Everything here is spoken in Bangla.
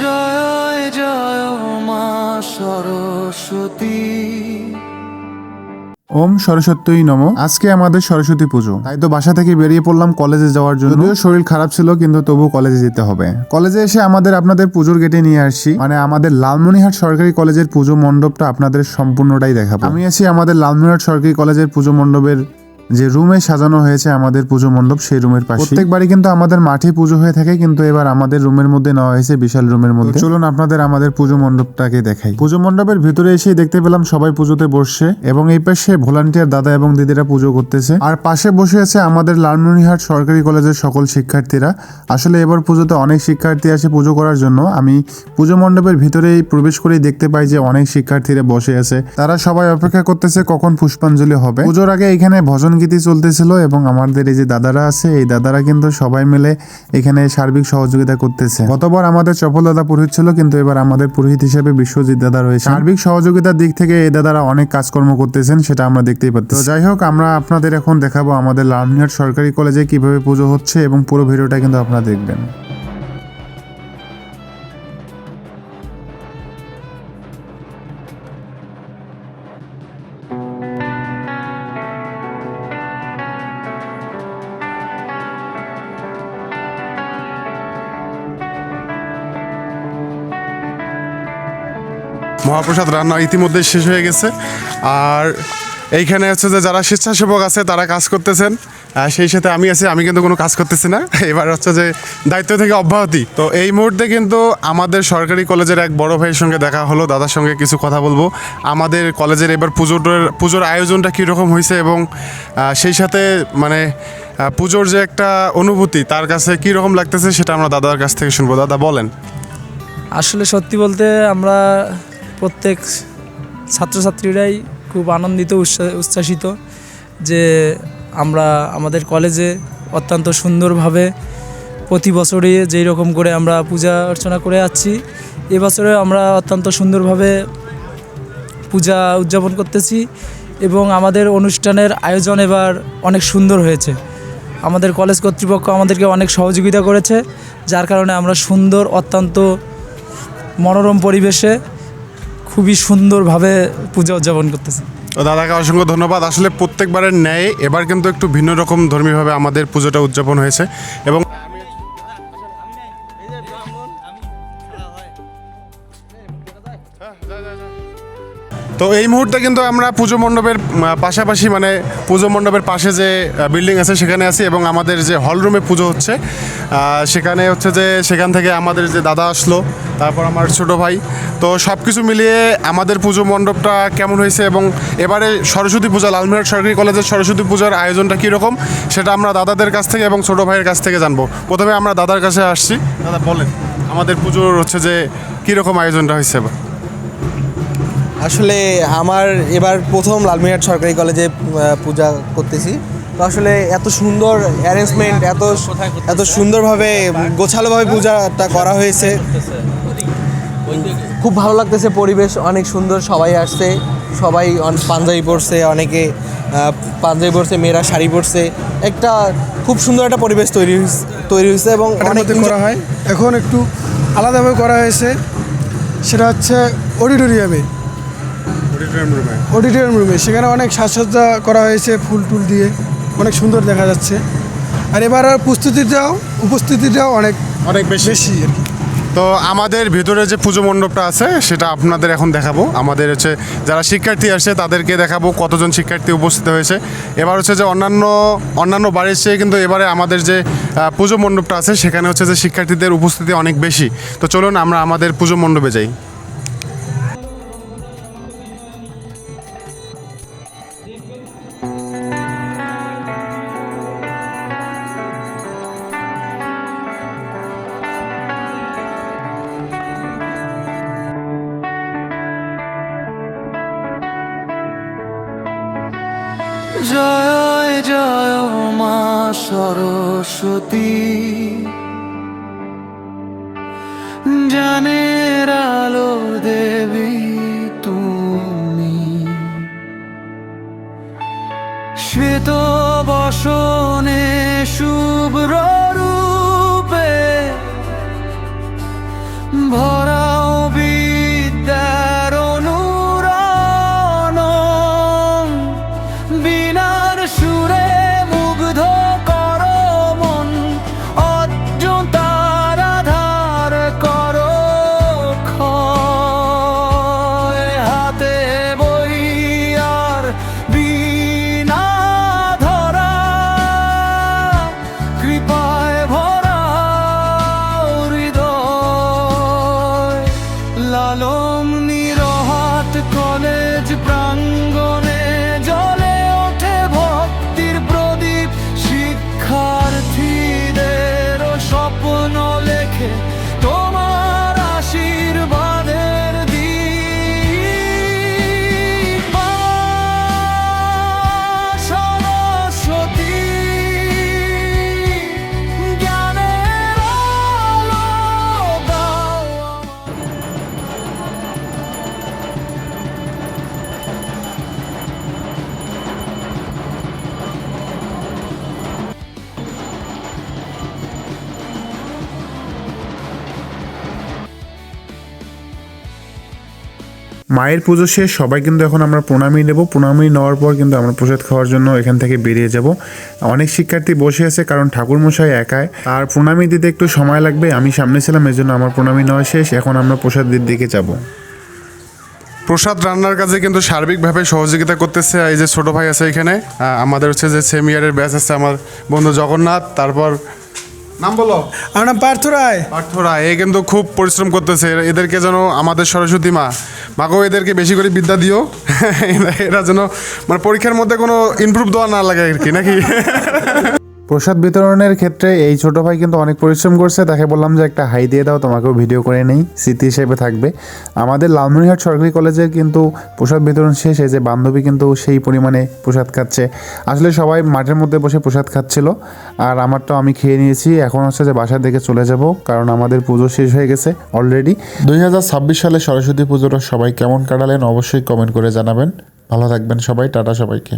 জয় জয় মা সরস্বতী। ওম সরস্বতী নম। আজকে আমাদের সরস্বতী পুজো। তাই তো বাসা থেকে বেরিয়ে পড়লাম কলেজে যাওয়ার জন্য। যদিও শরীর খারাপ ছিল, কিন্তু তবু কলেজে যেতে হবে। কলেজে এসে আমাদের আপনাদের পুজোর গেটে নিয়ে আসছি। মানে আমাদের লালমনিহাট সরকারি কলেজের পুজো মণ্ডপটা আপনাদের সম্পূর্ণটাই দেখাবো। আমি আছি আমাদের লালমনিহাট সরকারি কলেজের পুজো মণ্ডপের যে রুমে সাজানো হয়েছে আমাদের পুজো মণ্ডপ সেই রুমের পাশে প্রত্যেকবারই কিন্তু আমাদের মাঠে পুজো হয়ে থাকে কিন্তু এবার আমাদের রুমের মধ্যে নেওয়া হয়েছে বিশাল রুমের মধ্যে। চলুন আপনাদের আমাদের পুজো মণ্ডপটাকে দেখাই। পুজো মণ্ডপের ভিতরে এসে দেখতে পেলাম সবাই পুজোতে বসছে এবং এই পাশে ভলান্টিয়ার দাদা এবং দিদিরা পুজো করতেছে। আর পাশে বসে আছে আমাদের লালমনিহাট সরকারি কলেজের সকল শিক্ষার্থীরা। আসলে এবার পুজোতে অনেক শিক্ষার্থী আসে পুজো করার জন্য। আমি পুজো মণ্ডপের ভিতরেই প্রবেশ করেই দেখতে পাই যে অনেক শিক্ষার্থীরা বসে আছে। তারা সবাই অপেক্ষা করতেছে কখন পুষ্পাঞ্জলি হবে। পুজোর আগে এখানে ভজন গীতি চলতেছিল এবং আমাদের এই যে দাদারা আছে, এই দাদারা কিন্তু সবাই মিলে এখানে সার্বিক সহযোগিতা করতেছে। গতবার আমাদের চপল দাদা পুরোহিত ছিল, কিন্তু এবার আমাদের পুরোহিত হিসেবে বিশ্বজিৎ দাদা রয়েছে। সার্বিক সহযোগিতার দিক থেকে এই দাদারা অনেক কাজকর্ম করতেছেন, সেটা আমরা দেখতেই পাচ্ছি। যাই হোক, আমরা আপনাদের এখন দেখাবো আমাদের লালমিহাট সরকারি কলেজে কীভাবে পুজো হচ্ছে এবং পুরো ভিডিওটা কিন্তু আপনারা দেখবেন। মহাপ্রসাদ রান্না ইতিমধ্যে শেষ হয়ে গেছে। আর এইখানে হচ্ছে যে যারা স্বেচ্ছাসেবক আছে, তারা কাজ করতেছেন। সেই সাথে আমি আছি, আমি কিন্তু কোনো কাজ করতেছি না। এবার হচ্ছে যে দায়িত্ব থেকে অব্যাহতি। তো এই মুহূর্তে কিন্তু আমাদের সরকারি কলেজের এক বড় ভাইয়ের সঙ্গে দেখা হলো, দাদার সঙ্গে কিছু কথা বলব। আমাদের কলেজের এবার পুজোর পুজোর আয়োজনটা কীরকম হয়েছে এবং সেই সাথে মানে পুজোর যে একটা অনুভূতি, তার কাছে কীরকম লাগতেছে সেটা আমরা দাদার কাছ থেকে শুনব। দাদা, বলেন। আসলে সত্যি বলতে আমরা প্রত্যেক ছাত্রছাত্রীরাই খুব আনন্দিত উচ্ছা- উচ্ছ্বাসিত যে আমরা আমাদের কলেজে অত্যন্ত সুন্দরভাবে প্রতি বছরই যেই রকম করে আমরা পূজা অর্চনা করে যাচ্ছি এবছরে আমরা অত্যন্ত সুন্দরভাবে পূজা উদযাপন করতেছি এবং আমাদের অনুষ্ঠানের আয়োজন এবার অনেক সুন্দর হয়েছে। আমাদের কলেজ কর্তৃপক্ষ আমাদেরকে অনেক সহযোগিতা করেছে, যার কারণে আমরা সুন্দর, অত্যন্ত মনোরম পরিবেশে খুবই সুন্দরভাবে পূজা উদযাপন করতেছে। দাদাকে অসংখ্য ধন্যবাদ। আসলে প্রত্যেকবারের ন্যায় এবার কিন্তু একটু ভিন্ন রকম ধর্মীয়ভাবে আমাদের পুজোটা উদযাপন হয়েছে এবং তো এই মুহূর্তে কিন্তু আমরা পুজো মণ্ডপের পাশাপাশি মানে পুজো মণ্ডপের পাশে যে বিল্ডিং আছে সেখানে আছি এবং আমাদের যে হল রুমে পুজো হচ্ছে সেখানে হচ্ছে যে সেখান থেকে আমাদের যে দাদা আসলো, তারপর আমার ছোট ভাই। তো সব কিছু মিলিয়ে আমাদের পুজো মণ্ডপটা কেমন হয়েছে এবং এবারে সরস্বতী পূজা লালমিহাট সরকারি কলেজের সরস্বতী পূজার আয়োজনটা কীরকম, সেটা আমরা দাদাদের কাছ থেকে এবং ছোট ভাইয়ের কাছ থেকে জানব। প্রথমে আমরা দাদার কাছে আসছি। দাদা, বলেন, আমাদের পুজোর হচ্ছে যে কীরকম আয়োজনটা হয়েছে এবার? আসলে আমার এবার প্রথম লালমিরহাট সরকারি কলেজে পূজা করতেছি। তো আসলে এত সুন্দর অ্যারেঞ্জমেন্ট এত এত সুন্দরভাবে গোছালোভাবে পূজাটা করা হয়েছে। খুব ভালো লাগতেছে পরিবেশ অনেক সুন্দর সবাই আসছে। সবাই পাঞ্জাবি পরছে অনেকে পাঞ্জাবি পরছে মেয়েরা শাড়ি পরছে। একটা খুব সুন্দর একটা পরিবেশ তৈরি তৈরি হয়েছে এবং অনেক করা হয়। এখন একটু আলাদাভাবে করা হয়েছে। সেটা হচ্ছে অডিটোরিয়ামে অডিটোরিয়াম রুমে সেখানে অনেক সাজসজ্জা করা হয়েছে ফুল টুল দিয়ে। অনেক সুন্দর দেখা যাচ্ছে। আর এবার আর প্রস্তুতিটাও উপস্থিতিটাও অনেক অনেক বেশি। বেশি আর কি। তো আমাদের ভিতরে যে পুজো মণ্ডপটা আছে সেটা আপনাদের এখন দেখাবো। আমাদের হচ্ছে যারা শিক্ষার্থী আসে তাদেরকে দেখাবো কতজন শিক্ষার্থী উপস্থিত হয়েছে। এবার হচ্ছে যে অন্যান্য অন্যান্য বাড়ির চেয়ে কিন্তু এবারে আমাদের যে পুজো মণ্ডপটা আছে সেখানে হচ্ছে যে শিক্ষার্থীদের উপস্থিতি অনেক বেশি। তো চলুন আমরা আমাদের পুজো মণ্ডপে যাই। জয় জয় মা সরস্বতী। জানের আলো দেবী তুমি। শ্বেত বসনে শুভ্র লালম নিরহাট মায়ের পুজো শেষ সবাই কিন্তু এখন আমরা প্রণামী নেব। প্রণামী নেওয়ার পর কিন্তু আমরা প্রসাদ খাওয়ার জন্য এখান থেকে বেরিয়ে যাব। অনেক শিক্ষার্থী বসে আছে কারণ ঠাকুরমশাই একাই। আর প্রণামী দিতে একটু সময় লাগবে আমি সামনে ছিলাম এই জন্য আমার প্রণামী নেওয়া শেষ। এখন আমরা প্রসাদের দিকে যাব। প্রসাদ রান্নার কাজে কিন্তু সার্বিকভাবে সহযোগিতা করতেছে এই যে ছোট ভাই আছে এখানে। আমাদের হচ্ছে যে সেমিয়ারের ব্যাচ আছে আমার বন্ধু জগন্নাথ তারপর নাম বলো। আমার নাম পার্থ রায়। পার্থ রায় এ কিন্তু খুব পরিশ্রম করতেছে। এদেরকে যেন আমাদের সরস্বতী মা মাকেও এদেরকে বেশি করে বিদ্যা দিও। এরা যেন মানে পরীক্ষার মধ্যে কোনো ইমপ্রুভ দেওয়া না লাগে আর কি, নাকি? প্রসাদ বিতরণের ক্ষেত্রে এই ছোট ভাই কিন্তু অনেক পরিশ্রম করছে, তাকে বললাম যে একটা হাই দিয়ে দাও, তোমাকেও ভিডিও করে নেই, স্মৃতি হিসেবে থাকবে। আমাদের লালমনিরহাট সরকারি কলেজের কিন্তু প্রসাদ বিতরণ শেষ যে বান্ধবী কিন্তু সেই পরিমাণে প্রসাদ খাচ্ছে। আসলে সবাই মাঠের মধ্যে বসে প্রসাদ খাচ্ছিল, আর আমারটাও আমি খেয়ে নিয়েছি। এখন হচ্ছে যে বাসার দিকে চলে যাব, কারণ আমাদের পুজো শেষ হয়ে গেছে অলরেডি দুই হাজার ছাব্বিশ সালে সরস্বতী পুজোটা সবাই কেমন কাটালেন, অবশ্যই কমেন্ট করে জানাবেন। ভালো থাকবেন সবাই, টাটা সবাইকে।